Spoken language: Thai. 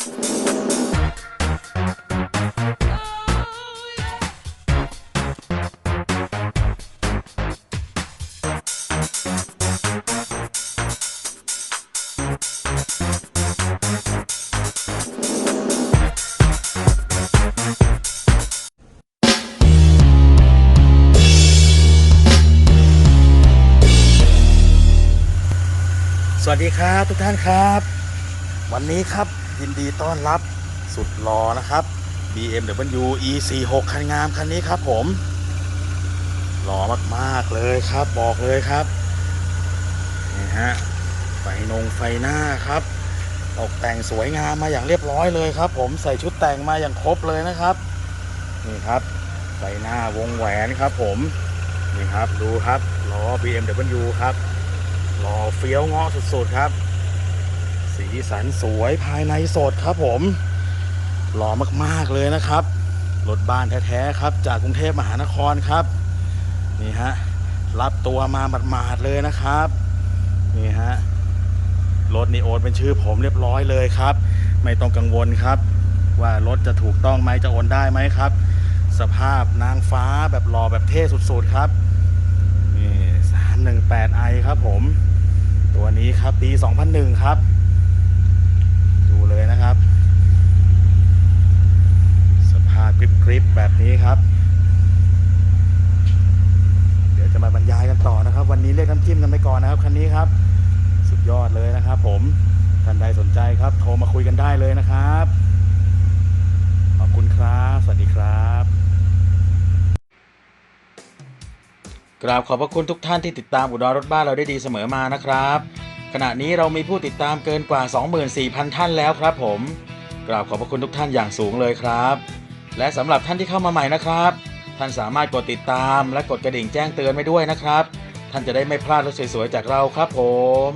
สวัสดีครับทุกท่านครับ วันนี้ครับ ยินดีต้อนรับสุดหล่อนะครับ BMW E46 คันงามคันนี้ครับผมหล่อมากๆเลยครับบอกเลยครับนี่ฮะไฟนงไฟหน้าครับตกแต่งสวยงามมาอย่างเรียบร้อยเลยครับ ผมใส่ชุดแต่งมาอย่างครบเลยนะครับนี่ครับไฟหน้าวงแหวนครับผมนี่ครับดูครับล้อ BMW ครับหล่อเฟี้ยวงาะสุดๆครับ สีสันสวยภายในสดครับผมหล่อมากๆเลยนะครับรถบ้านแท้ๆครับ จากกรุงเทพมหานครครับ นี่ฮะรับตัวมาหมาดๆเลยนะครับ นี่ฮะรถนี่โอนเป็นชื่อผมเรียบร้อยเลยครับ ไม่ต้องกังวลครับ ว่ารถจะถูกต้องไหมจะโอนได้ไหมครับ สภาพนางฟ้าแบบหล่อแบบเท่สุดๆครับนี่318 i ครับผม ตัวนี้ครับปี 2001 ครับ ดูเลยนะครับ สภาพกริบๆแบบนี้ครับ เดี๋ยวจะมาบรรยายกันต่อนะครับ วันนี้เรียกน้ำจิ้ม ไปก่อนนะครับคันนี้ครับ สุดยอดเลยนะครับ ผมท่านใดสนใจครับ โทรมาคุยกันได้เลยนะครับ ขอบคุณครับ สวัสดีครับกราบขอบพระคุณทุกท่านที่ติดตามอุดรรถบ้านเราได้ดีเสมอมานะครับ ขณะนี้เรามีผู้ติดตามเกินกว่า 24,000 ท่านแล้วครับ ผมกราบขอบพระคุณทุกท่านอย่างสูงเลยครับ และสำหรับท่านที่เข้ามาใหม่นะครับ ท่านสามารถกดติดตามและกดกระดิ่งแจ้งเตือนไว้ด้วยนะครับ ท่านจะได้ไม่พลาดรถสวยๆจากเราครับผม